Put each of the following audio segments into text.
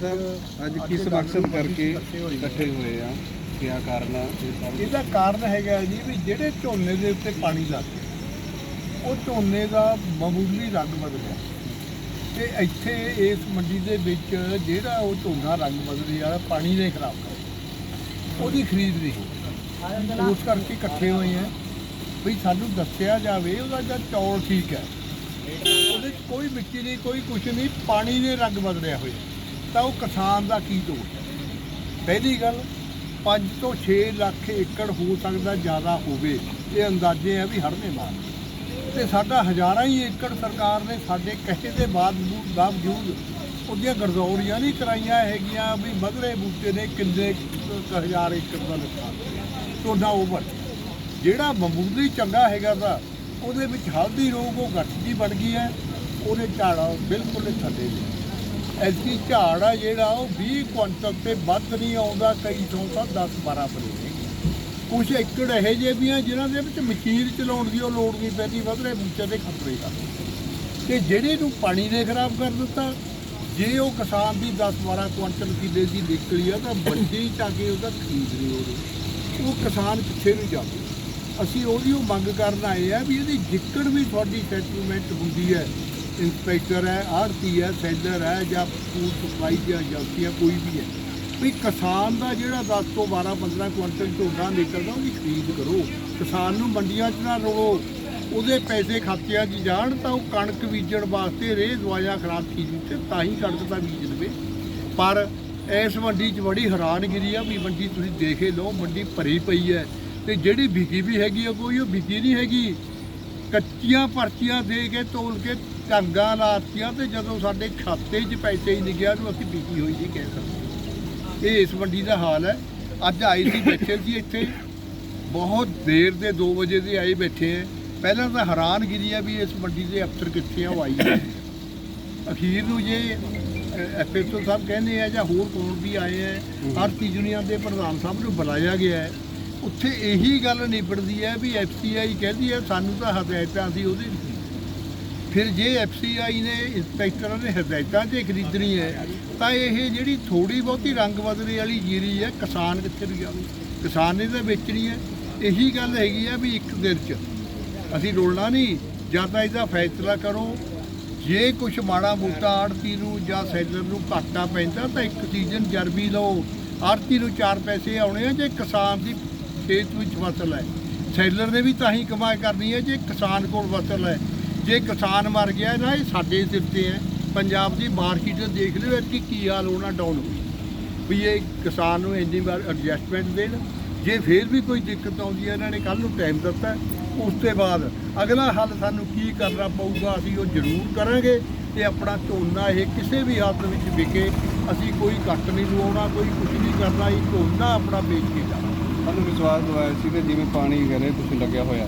ਸਾਹਿਬ ਅੱਜ ਕਿਸ ਮਕਸਦ ਕਰਕੇ ਇਕੱਠੇ ਹੋਏ ਆ? ਕੀ ਕਾਰਨ ਆ? ਇਹਦਾ ਕਾਰਨ ਹੈਗਾ ਜੀ ਵੀ ਜਿਹੜੇ ਝੋਨੇ ਦੇ ਉੱਤੇ ਪਾਣੀ ਲੱਗ ਗਿਆ, ਉਹ ਝੋਨੇ ਦਾ ਮਾਮੂਲੀ ਰੰਗ ਬਦਲਿਆ। ਤੇ ਇੱਥੇ ਇਸ ਮੰਡੀ ਦੇ ਵਿੱਚ ਜਿਹੜਾ ਉਹ ਝੋਨਾ ਰੰਗ ਬਦਲੀ ਵਾਲਾ ਪਾਣੀ ਨੇ ਖਰਾਬ ਕਰ ਉਹਦੀ ਖਰੀਦ ਨਹੀਂ ਉਸ ਕਰਕੇ ਇਕੱਠੇ ਹੋਏ ਆ। ਵੀ ਸਾਨੂੰ ਦੱਸਿਆ ਜਾਵੇ, ਉਹਦਾ ਜਾਂ ਚੌਲ ਠੀਕ ਹੈ, ਉਹਦੇ ਕੋਈ ਮਿੱਟੀ ਨਹੀਂ, ਕੋਈ ਕੁਛ ਨਹੀਂ, ਪਾਣੀ ਦੇ ਰੰਗ ਬਦਲਿਆ ਹੋਇਆ। ਤਾਂ ਉਹ ਕਿਸਾਨ ਦਾ ਕੀ ਦੋਸ਼ ਹੈ? ਪਹਿਲੀ ਗੱਲ 5 ਤੋਂ 6 ਲੱਖ ਏਕੜ ਹੋ ਸਕਦਾ ਜ਼ਿਆਦਾ ਹੋਵੇ। ਇਹ ਅੰਦਾਜ਼ੇ ਆ ਵੀ ਹੜਨੇ ਮਾਰ ਤੇ ਸਾਡਾ ਹਜ਼ਾਰਾਂ ਹੀ ਏਕੜ ਸਰਕਾਰ ਨੇ ਸਾਡੇ ਕਹੇ ਦੇ ਬਾਵਜੂਦ ਬਾਵਜੂਦ ਉਹਦੀਆਂ ਗਰਦੌਰੀਆਂ ਨਹੀਂ ਕਰਾਈਆਂ ਹੈਗੀਆਂ ਵੀ ਮਧਰੇ ਬੂਟੇ ਨੇ ਕਿੰਨੇ ਹਜ਼ਾਰ ਏਕੜ ਦਾ ਨੁਕਸਾਨ ਤੁਹਾਡਾ ਓਵਰ। ਜਿਹੜਾ ਮਾਮੂਲੀ ਚੰਗਾ ਹੈਗਾ ਤਾਂ ਉਹਦੇ ਵਿੱਚ ਹਲਦੀ ਰੋਗ ਉਹ ਘੱਟ ਦੀ ਬਣ ਗਈ ਹੈ ਉਹਦੇ ਝਾੜਾ ਬਿਲਕੁਲ ਥੱਲੇ ਨੇ ਐਸੀ ਝਾੜ ਆ ਜਿਹੜਾ, ਉਹ 20 ਕੁਇੰਟਲ ਤੇ ਵੱਧ ਨਹੀਂ ਆਉਂਦਾ, ਕਈ ਥਾਂ ਤਾਂ 10 12 ਬਣੇ ਕੁਝ ਏਕੜ ਇਹੋ ਜਿਹੇ ਵੀ ਆ, ਜਿਨ੍ਹਾਂ ਦੇ ਵਿੱਚ ਮਸ਼ੀਨ ਚਲਾਉਣ ਦੀ ਉਹ ਲੋੜ ਨਹੀਂ ਪੈਂਦੀ, ਵਧਰੇ ਬੂਟੇ ਦੇ ਖਤਰੇ ਦਾ ਤੇ ਜਿਹੜੇ ਨੂੰ ਪਾਣੀ ਨੇ ਖਰਾਬ ਕਰ ਦਿੱਤਾ, ਜੇ ਉਹ ਕਿਸਾਨ ਦੀ 10 12 ਕੁਇੰਟਲ ਕਿੱਲੇ ਦੀ ਨਿਕਲੀ ਆ, ਤਾਂ ਮੰਡੀ ਚ ਆ ਕੇ ਉਹਦਾ ਖਰੀਦ ਨਹੀਂ ਹੋ ਰਹੀ। ਉਹ ਕਿਸਾਨ ਪਿੱਛੇ ਨੂੰ ਜਾਵੇ ਅਸੀਂ ਉਹਦੀ ਉਹ ਮੰਗ ਕਰਨ ਆਏ ਆ ਵੀ ਇਹਦੀ ਜਿੱਕੜ ਵੀ ਤੁਹਾਡੀ ਸੈਟਲਮੈਂਟ ਹੁੰਦੀ ਹੈ ਇੰਸਪੈਕਟਰ ਹੈ ਆੜਤੀ ਹੈ, ਸੈਲਰ ਹੈ ਜਾਂ ਫੂਡ ਸਪਲਾਈ ਦੀ ਏਜੰਸੀ ਹੈ, ਕੋਈ ਵੀ ਹੈ। ਵੀ ਕਿਸਾਨ ਦਾ ਜਿਹੜਾ 10 ਤੋਂ 12 15 ਕੁਇੰਟਲ ਝੋਨਾ ਨਿਕਲਦਾ ਉਹਦੀ ਖਰੀਦ ਕਰੋ। ਕਿਸਾਨ ਨੂੰ ਮੰਡੀਆਂ 'ਚ ਨਾ ਰੋਲੋ ਉਹਦੇ ਪੈਸੇ ਖਾਤਿਆਂ 'ਚ ਜਾਣ ਤਾਂ ਉਹ ਕਣਕ ਬੀਜਣ ਵਾਸਤੇ ਰੇਹ ਦਵਾਈਆਂ ਖਰਾਬ ਚੀਜ਼ ਤੇ ਤਾਂ ਹੀ ਕਣਕ ਤਾਂ ਬੀਜ ਲਵੇ। ਪਰ ਇਸ ਮੰਡੀ 'ਚ ਬੜੀ ਹੈਰਾਨਗਿਰੀ ਆ ਵੀ ਮੰਡੀ ਤੁਸੀਂ ਦੇਖੇ ਲਓ, ਮੰਡੀ ਭਰੀ ਪਈ ਹੈ। ਤੇ ਜਿਹੜੀ ਵਿਕੀ ਵੀ ਹੈਗੀ ਆ ਕੋਈ, ਉਹ ਵਿਕੀ ਨਹੀਂ ਹੈਗੀ। ਕੱਚੀਆਂ ਪਰਚੀਆਂ ਦੇ ਕੇ ਤੋਲ ਕੇ ਢੰਗਾਂ ਲਾਤੀਆਂ ਤੇ ਜਦੋਂ ਸਾਡੇ ਖਾਤੇ 'ਚ ਪੈਸੇ ਹੀ ਨਹੀਂ ਗਿਆ ਨੂੰ ਅਸੀਂ ਵਿਕੀ ਹੋਈ ਨਹੀਂ ਕਹਿ ਸਕਦੇ ਇਹ ਇਸ ਮੰਡੀ ਦਾ ਹਾਲ ਹੈ। ਅੱਜ ਆਏ ਸੀ, ਬੈਠੇ ਸੀ ਇੱਥੇ। ਬਹੁਤ ਦੇਰ ਦੇ 2 ਵਜੇ ਦੇ ਆਏ ਬੈਠੇ ਹੈ। ਪਹਿਲਾਂ ਤਾਂ ਹੈਰਾਨਗਿਰੀ ਆ ਵੀ ਇਸ ਮੰਡੀ ਦੇ ਅਫਸਰ ਕਿੱਥੇ ਆ, ਉਹ ਆਈ ਅਖੀਰ ਨੂੰ ਜੇ ਐਫਐਸਓ ਸਾਹਿਬ ਕਹਿੰਦੇ ਆ ਜਾਂ ਹੋਰ ਕੋਣ ਵੀ ਆਏ ਹੈ ਆਰਤੀ ਯੂਨੀਅਨ ਦੇ ਪ੍ਰਧਾਨ ਸਾਹਿਬ ਨੂੰ ਬੁਲਾਇਆ ਗਿਆ ਹੈ। ਉੱਥੇ ਇਹੀ ਗੱਲ ਨਿਬੜਦੀ ਹੈ ਵੀ ਐਫਸੀਆਈ ਕਹਿੰਦੀ ਹੈ, ਸਾਨੂੰ ਤਾਂ ਹਦਾਇਤਾਂ ਸੀ ਉਹਦੇ ਫਿਰ ਜੇ ਐਫਸੀਆਈ ਨੇ ਇੰਸਪੈਕਟਰਾਂ ਨੇ ਹਦਾਇਤਾਂ 'ਚ ਖਰੀਦਣੀ ਹੈ, ਤਾਂ ਇਹ ਜਿਹੜੀ ਥੋੜੀ ਬਹੁਤੀ ਰੰਗ ਬਦਲੇ ਵਾਲੀ ਜੀਰੀ ਹੈ, ਕਿਸਾਨ ਕਿੱਥੇ ਨੂੰ ਜਾਵੇ ਕਿਸਾਨ ਨੇ ਤਾਂ ਵੇਚਣੀ ਹੈ। ਇਹੀ ਗੱਲ ਹੈਗੀ ਆ ਵੀ ਇੱਕ ਦਿਨ 'ਚ ਅਸੀਂ ਰੋਲਣਾ ਨਹੀਂ, ਜਾਂ ਤਾਂ ਇਹਦਾ ਫੈਸਲਾ ਕਰੋ। ਜੇ ਕੁਝ ਮਾੜਾ ਮੋਟਾ ਆੜਤੀ ਨੂੰ ਜਾਂ ਸੈਲਰ ਨੂੰ ਘਾਟਾ ਪੈਂਦਾ, ਤਾਂ ਇੱਕ ਸੀਜ਼ਨ ਜਰਬੀ ਲਓ। ਆੜਤੀ ਨੂੰ ਚਾਰ ਪੈਸੇ ਆਉਣੇ ਆ, ਜੇ ਕਿਸਾਨ ਦੀ ਖੇਤ ਵਿੱਚ ਫਸਲ ਹੈ। ਸੈਲਰ ਨੇ ਵੀ ਤਾਂ ਹੀ ਕਮਾਈ ਕਰਨੀ ਹੈ, ਜੇ ਕਿਸਾਨ ਕੋਲ ਫਸਲ ਹੈ। ਜੇ ਕਿਸਾਨ ਮਰ ਗਿਆ, ਨਾ ਇਹ ਸਾਡੇ ਸਿਰ ਤੇ ਹੈ। ਪੰਜਾਬ ਦੀ ਮਾਰਕੀਟ ਦੇਖ ਲਿਓ ਕਿ ਕੀ ਹਾਲ ਹੋਣਾ ਡਾਊਨ ਹੋਈ ਵੀ ਇਹ ਕਿਸਾਨ ਨੂੰ ਇੰਨੀ ਵਾਰ ਐਡਜਸਟਮੈਂਟ ਦੇਣ, ਜੇ ਫੇਰ ਵੀ ਕੋਈ ਦਿੱਕਤ ਆਉਂਦੀ ਹੈ, ਇਹਨਾਂ ਨੇ ਕੱਲ ਨੂੰ ਟਾਈਮ ਦਿੱਤਾ, ਉਸ ਤੋਂ ਬਾਅਦ ਅਗਲਾ ਹੱਲ ਸਾਨੂੰ ਕੀ ਕਰਨਾ ਪਊਗਾ, ਅਸੀਂ ਉਹ ਜ਼ਰੂਰ ਕਰਾਂਗੇ ਤੇ ਆਪਣਾ ਝੋਨਾ ਇਹ ਕਿਸੇ ਵੀ ਹਾਲਤ ਵਿੱਚ ਵਿਕੇ, ਅਸੀਂ ਕੋਈ ਕੱਟ ਨਹੀਂ ਲਵਾਉਣਾ, ਕੋਈ ਕੁਝ ਨਹੀਂ ਕਰਨਾ, ਇਹ ਝੋਨਾ ਆਪਣਾ ਵੇਚ ਕੇ ਜਾਣਾ। ਸਾਨੂੰ ਵਿਸ਼ਵਾਸ ਦਵਾਇਆ ਸੀ ਕਿ ਜਿਵੇਂ ਪਾਣੀ ਕਹਿੰਦੇ ਕੁਝ ਲੱਗਿਆ ਹੋਇਆ।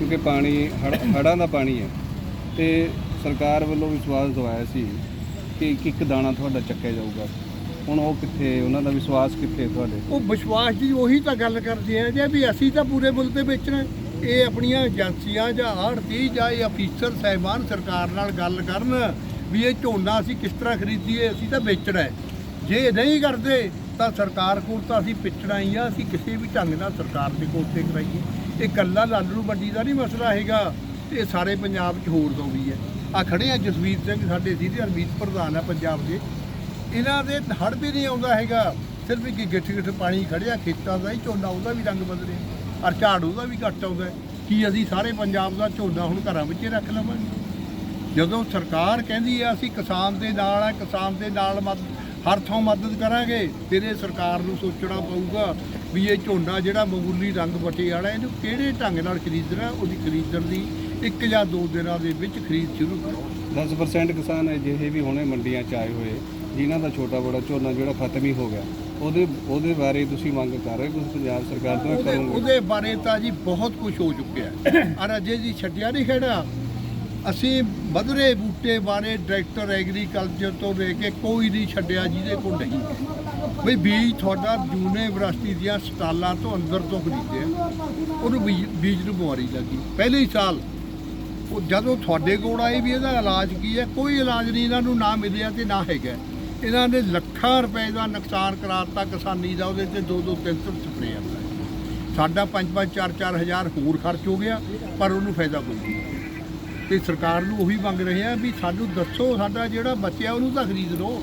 ਕਿਉਂਕਿ ਪਾਣੀ ਹੜ੍ਹ- ਹੜ੍ਹਾਂ ਦਾ ਪਾਣੀ ਹੈ। ਤੇ ਸਰਕਾਰ ਵੱਲੋਂ ਵਿਸ਼ਵਾਸ ਦਵਾਇਆ ਸੀ ਕਿ ਇੱਕ ਇੱਕ ਦਾਣਾ ਤੁਹਾਡਾ ਚੱਕਿਆ ਜਾਊਗਾ। ਹੁਣ ਉਹ ਕਿੱਥੇ, ਉਹਨਾਂ ਦਾ ਵਿਸ਼ਵਾਸ ਕਿੱਥੇ ਤੁਹਾਡੇ? ਉਹ ਵਿਸ਼ਵਾਸ ਦੀ ਉਹੀ ਤਾਂ ਗੱਲ ਕਰਦੇ ਆ ਜੇ ਵੀ ਅਸੀਂ ਤਾਂ ਪੂਰੇ ਮੁਲਕ ਤੇ ਵੇਚਣਾ ਇਹ ਆਪਣੀਆਂ ਏਜੰਸੀਆਂ ਜਾਂ ਆੜਤੀ ਜਾਂ ਇਹ ਅਫੀਸਰ, ਸਹਿਬਾਨ ਸਰਕਾਰ ਨਾਲ ਗੱਲ ਕਰਨ ਵੀ ਇਹ ਝੋਨਾ ਅਸੀਂ ਕਿਸ ਤਰ੍ਹਾਂ ਖਰੀਦੀਏ, ਅਸੀਂ ਤਾਂ ਵੇਚਣਾ ਹੈ। ਜੇ ਨਹੀਂ ਕਰਦੇ ਤਾਂ ਸਰਕਾਰ ਕੋਲ ਤਾਂ ਅਸੀਂ ਪਿੱਛਣਾ ਹੀ ਆ ਅਸੀਂ ਕਿਸੇ ਵੀ ਢੰਗ ਨਾਲ ਸਰਕਾਰ ਦੇ ਕੋਲ ਤੇ ਕਰਾਈਏ। ਇਹ ਕੱਲਾ ਲਾਲੂ ਮੰਡੀ ਦਾ ਨਹੀਂ ਮਸਲਾ ਹੈਗਾ, ਇਹ ਸਾਰੇ ਪੰਜਾਬ 'ਚ ਹੋਰ ਤੋਂ ਵੀ ਹੈ। ਆ ਖੜੇ ਆ ਜਸਵੀਰ ਸਿੰਘ, ਸਾਡੇ ਸੀਨੀਅਰ ਮੀਤ ਪ੍ਰਧਾਨ ਆ ਪੰਜਾਬ ਦੇ। ਇਹਨਾਂ ਦੇ ਹੜ ਵੀ ਨਹੀਂ ਆਉਂਦਾ ਹੈਗਾ, ਸਿਰਫ ਇੱਕ ਗਿੱਠ ਗਿੱਠ ਪਾਣੀ ਖੜਿਆ ਖੇਤਾਂ ਦਾ ਹੀ, ਝੋਨਾ ਉਹਦਾ ਵੀ ਰੰਗ ਬਦਲਿਆ। ਔਰ ਝਾੜ ਉਹਦਾ ਵੀ ਘੱਟ ਆਉਂਦਾ ਕੀ ਅਸੀਂ ਸਾਰੇ ਪੰਜਾਬ ਦਾ ਝੋਨਾ ਹੁਣ ਘਰਾਂ ਵਿੱਚ ਰੱਖ ਲਵਾਂਗੇ? ਜਦੋਂ ਸਰਕਾਰ ਕਹਿੰਦੀ ਹੈ ਅਸੀਂ ਕਿਸਾਨ ਦੇ ਨਾਲ ਆ, ਕਿਸਾਨ ਦੇ ਨਾਲ ਮਦ ਹਰ ਥਾਂ ਮਦਦ ਕਰਾਂਗੇ। ਇਹ ਸਰਕਾਰ ਨੂੰ ਸੋਚਣਾ ਪਊਗਾ ਵੀ ਇਹ ਝੋਨਾ ਜਿਹੜਾ ਮਾਮੂਲੀ ਰੰਗ ਵਟੇ ਵਾਲਾ ਇਹਨੂੰ ਕਿਹੜੇ ਢੰਗ ਨਾਲ ਖਰੀਦਣਾ ਉਹਦੀ ਖਰੀਦਣ ਦੀ ਇੱਕ ਜਾਂ ਦੋ ਦਿਨਾਂ ਦੇ ਵਿੱਚ ਖਰੀਦ ਸ਼ੁਰੂ ਕਰੋ। 10% ਕਿਸਾਨ ਅਜਿਹੇ ਵੀ ਹੋਣੇ ਮੰਡੀਆਂ 'ਚ ਆਏ ਹੋਏ ਜਿਨ੍ਹਾਂ ਦਾ ਛੋਟਾ ਬੜਾ ਝੋਨਾ ਜਿਹੜਾ ਖਤਮ ਹੀ ਹੋ ਗਿਆ। ਉਹਦੇ ਉਹਦੇ ਬਾਰੇ ਤੁਸੀਂ ਮੰਗ ਕਰ ਰਹੇ ਹੋ ਪੰਜਾਬ ਸਰਕਾਰ ਤੋਂ ਉਹਦੇ ਕਰੋਗੇ? ਉਹਦੇ ਬਾਰੇ ਤਾਂ ਜੀ ਬਹੁਤ ਕੁਝ ਹੋ ਚੁੱਕਿਆ ਹੈ। ਔਰ ਅਜੇ ਜੀ ਛੱਡਿਆ ਨਹੀਂ ਖੜਾ। ਅਸੀਂ ਮਧਰੇ ਬੂਟੇ ਬਾਰੇ ਡਾਇਰੈਕਟਰ ਐਗਰੀਕਲਚਰ ਤੋਂ ਲੈ ਕੇ ਕੋਈ ਨਹੀਂ ਛੱਡਿਆ ਜਿਹਦੇ ਕੋਲ ਨਹੀਂ। ਬਈ ਬੀਜ ਤੁਹਾਡਾ ਯੂਨੀਵਰਸਿਟੀ ਦੀਆਂ ਸਟਾਲਾਂ ਤੋਂ ਅੰਦਰ ਤੋਂ ਖਰੀਦਿਆ ਉਹਨੂੰ ਬੀਜ ਬੀਜ ਨੂੰ ਬਿਮਾਰੀ ਲੱਗੀ। ਪਹਿਲੇ ਸਾਲ ਉਹ ਜਦੋਂ ਤੁਹਾਡੇ ਕੋਲ ਆਏ ਵੀ ਇਹਦਾ ਇਲਾਜ ਕੀ ਹੈ, ਕੋਈ ਇਲਾਜ ਨਹੀਂ, ਇਹਨਾਂ ਨੂੰ ਨਾ ਮਿਲਿਆ ਤੇ ਨਾ ਹੈਗਾ। ਇਹਨਾਂ ਨੇ ਲੱਖਾਂ ਰੁਪਏ ਦਾ ਨੁਕਸਾਨ ਕਰਾਤਾ ਕਿਸਾਨੀ ਦਾ, ਉਹਦੇ ਤੇ 2 2 3 3 ਸਪਰੇਅ ਦਾ ਸਾਡਾ 5 5 4 4 ਹਜ਼ਾਰ ਹੋਰ ਖਰਚ ਹੋ ਗਿਆ, ਪਰ ਉਹਨੂੰ ਫਾਇਦਾ ਕੋਈ ਨਹੀਂ। ਤੇ ਸਰਕਾਰ ਨੂੰ ਉਹੀ ਮੰਗ ਰਹੇ ਆ ਵੀ ਸਾਨੂੰ ਦੱਸੋ ਸਾਡਾ ਜਿਹੜਾ ਬਚਿਆ ਉਹਨੂੰ ਤਾਂ ਖਰੀਦ ਲਓ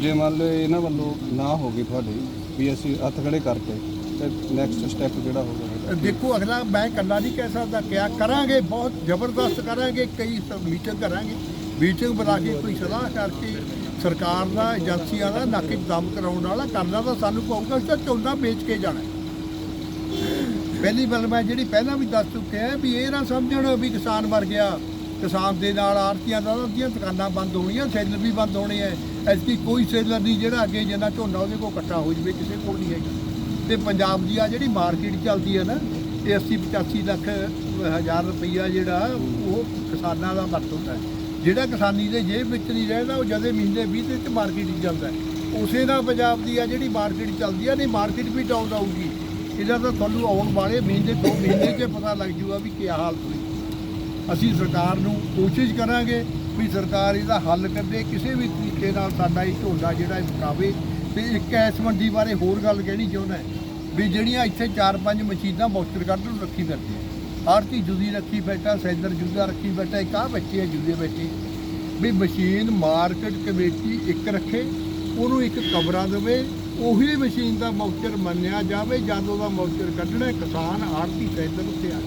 ਜੇ ਮੰਨ ਲਓ ਇਹਨਾਂ ਵੱਲੋਂ ਨਾ ਹੋ ਗਈ ਤੁਹਾਡੀ ਵੀ ਅਸੀਂ ਹੱਥ ਖੜੇ ਕਰਕੇ ਤੇ ਨੈਕਸਟ ਸਟੈਪ ਜਿਹੜਾ ਹੋਊਗਾ? ਦੇਖੋ ਅਗਲਾ ਮੈਂ ਇਕੱਲਾ ਨਹੀਂ ਕਹਿ ਸਕਦਾ ਕਿਆ ਕਰਾਂਗੇ ਬਹੁਤ ਜ਼ਬਰਦਸਤ ਕਰਾਂਗੇ ਕਈ ਮੀਟਿੰਗ ਕਰਾਂਗੇ ਮੀਟਿੰਗ ਬੁਲਾ ਕੇ ਕੋਈ ਸਲਾਹ ਕਰਕੇ ਸਰਕਾਰ ਦਾ ਏਜੰਸੀਆਂ ਦਾ ਨੱਕ ਦਮ ਕਰਾਉਣ ਵਾਲਾ ਕਰਨਾ ਤਾਂ ਸਾਨੂੰ ਪਊਗਾ ਕਿ ਝੋਨਾ ਵੇਚ ਕੇ ਜਾਣਾ। ਪਹਿਲੀ ਗੱਲ ਮੈਂ ਜਿਹੜੀ ਪਹਿਲਾਂ ਵੀ ਦੱਸ ਚੁੱਕਿਆ ਵੀ ਇਹ ਨਾ ਸਮਝਣ ਵੀ ਕਿਸਾਨ ਮਰ ਗਿਆ। ਕਿਸਾਨ ਦੇ ਨਾਲ ਆੜਤੀਆਂ ਦਾ ਉਹਦੀਆਂ ਦੁਕਾਨਾਂ ਬੰਦ ਹੋਣੀਆਂ, ਸੈਲਰ ਵੀ ਬੰਦ ਹੋਣੇ ਐ। ਐਸੀ ਕੋਈ ਸੇਲਰ ਨਹੀਂ ਜਿਹੜਾ ਅੱਗੇ ਜਿੰਨਾ ਝੋਨਾ ਉਹਦੇ ਕੋਲ ਇਕੱਠਾ ਹੋ ਜਵੇ, ਕਿਸੇ ਕੋਲ ਨਹੀਂ ਹੈਗਾ। ਤੇ ਪੰਜਾਬ ਦੀ ਆ ਜਿਹੜੀ ਮਾਰਕੀਟ ਚੱਲਦੀ ਹੈ ਨਾ, ਇਹ 80 85 ਲੱਖ ਹਜ਼ਾਰ ਰੁਪਈਆ ਜਿਹੜਾ ਉਹ ਕਿਸਾਨਾਂ ਦਾ ਵਰਤ ਹੁੰਦਾ ਜਿਹੜਾ ਕਿਸਾਨੀ ਦੇ ਜੇਬ ਵਿੱਚ ਨਹੀਂ ਰਹਿੰਦਾ, ਉਹ ਜਦੇ ਮਹੀਨੇ 20 ਦੇ ਚ ਮਾਰਕੀਟ 'ਚ ਜਾਂਦਾ ਉਸੇ ਨਾਲ ਪੰਜਾਬ ਦੀ ਆ ਜਿਹੜੀ ਮਾਰਕੀਟ ਚੱਲਦੀ ਆ, ਨਹੀਂ ਮਾਰਕੀਟ ਵੀ ਡਾਊਨ ਆਊਗੀ। ਇਹਦਾ ਤਾਂ ਤੁਹਾਨੂੰ ਆਉਣ ਵਾਲੇ ਮਹੀਨੇ ਦੋ ਮਹੀਨੇ 'ਚ ਪਤਾ ਲੱਗ ਜੂਗਾ ਵੀ ਕੀ ਹਾਲਤ ਹੋਈ। ਅਸੀਂ ਸਰਕਾਰ ਨੂੰ ਕੋਸ਼ਿਸ਼ ਕਰਾਂਗੇ ਵੀ ਸਰਕਾਰ ਇਹਦਾ ਹੱਲ ਕਰਦੇ ਕਿਸੇ ਵੀ ਤਰੀਕੇ ਨਾਲ ਸਾਡਾ ਇਹ ਝੋਨਾ ਜਿਹੜਾ ਇਹ ਮੁਕਾਵੇ ਤੇ ਇੱਕ ਐਸ ਮੰਡੀ ਬਾਰੇ ਹੋਰ ਗੱਲ ਕਹਿਣੀ ਚਾਹੁੰਦਾ ਵੀ ਜਿਹੜੀਆਂ ਇੱਥੇ ਚਾਰ ਪੰਜ ਮਸ਼ੀਨਾਂ ਮੌਚਰ ਕੱਢ ਨੂੰ ਰੱਖੀ ਫਿਰਦੇ ਆਰਤੀ ਜੁਦੀ ਰੱਖੀ ਬੈਠਾ, ਸੈਂਦਰ ਜੁਦਾ ਰੱਖੀ ਬੈਠਾ, ਇੱਕ ਆਹ ਬੱਚੇ ਆ ਜੁਦੇ ਬੈਠੇ। ਵੀ ਮਸ਼ੀਨ ਮਾਰਕੀਟ ਕਮੇਟੀ ਇੱਕ ਰੱਖੇ, ਉਹਨੂੰ ਇੱਕ ਕਮਰਾ ਦੇਵੇ ਉਹੀ ਮਸ਼ੀਨ ਦਾ ਮੌਚਰ ਮੰਨਿਆ ਜਾਵੇ, ਜਦ ਉਹਦਾ ਮੌਚਰ ਕੱਢਣਾ, ਕਿਸਾਨ ਆੜਤੀ ਸੈਂਦਰ ਉੱਤੇ ਆ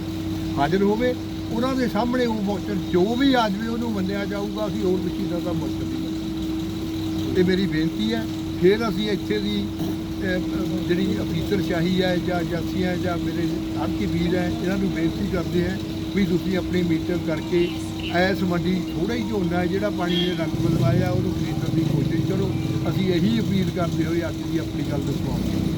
ਹਾਜ਼ਰ ਹੋਵੇ, ਉਹਨਾਂ ਦੇ ਸਾਹਮਣੇ ਉਹ ਮੌਚਰ ਜੋ ਵੀ ਆ ਜਾਵੇ ਉਹਨੂੰ ਮੰਨਿਆ ਜਾਊਗਾ, ਅਸੀਂ ਹੋਰ ਮਸ਼ੀਨਾਂ ਦਾ ਮੌਚਰ ਨਹੀਂ ਇਹ ਮੇਰੀ ਬੇਨਤੀ ਹੈ। ਫਿਰ ਅਸੀਂ ਇੱਥੇ ਦੀ ਜਿਹੜੀ ਅਫੀਸਰ ਸ਼ਾਹੀ ਹੈ, ਜਾਂ ਏਜੰਸੀਆਂ ਜਾਂ ਮੇਰੇ ਆੜਤੀ ਵੀਰ ਹੈ, ਇਹਨਾਂ ਨੂੰ ਬੇਨਤੀ ਕਰਦੇ ਹੈ ਵੀ ਤੁਸੀਂ ਆਪਣੀ ਮੀਟਿੰਗ ਕਰਕੇ ਐਸ ਮੰਡੀ ਥੋੜਾ ਹੀ ਝੋਨਾ ਹੈ, ਜਿਹੜਾ ਪਾਣੀ ਨੇ ਰੰਗ ਬਦਲਾਇਆ, ਉਹਨੂੰ ਖਰੀਦਣ ਦੀ ਕੋਸ਼ਿਸ਼ ਚਲੋ ਅਸੀਂ ਇਹੀ ਅਪੀਲ ਕਰਦੇ ਹੋਏ ਅੱਜ ਦੀ ਆਪਣੀ ਗੱਲ ਦਸਵਾਉਂਦੇ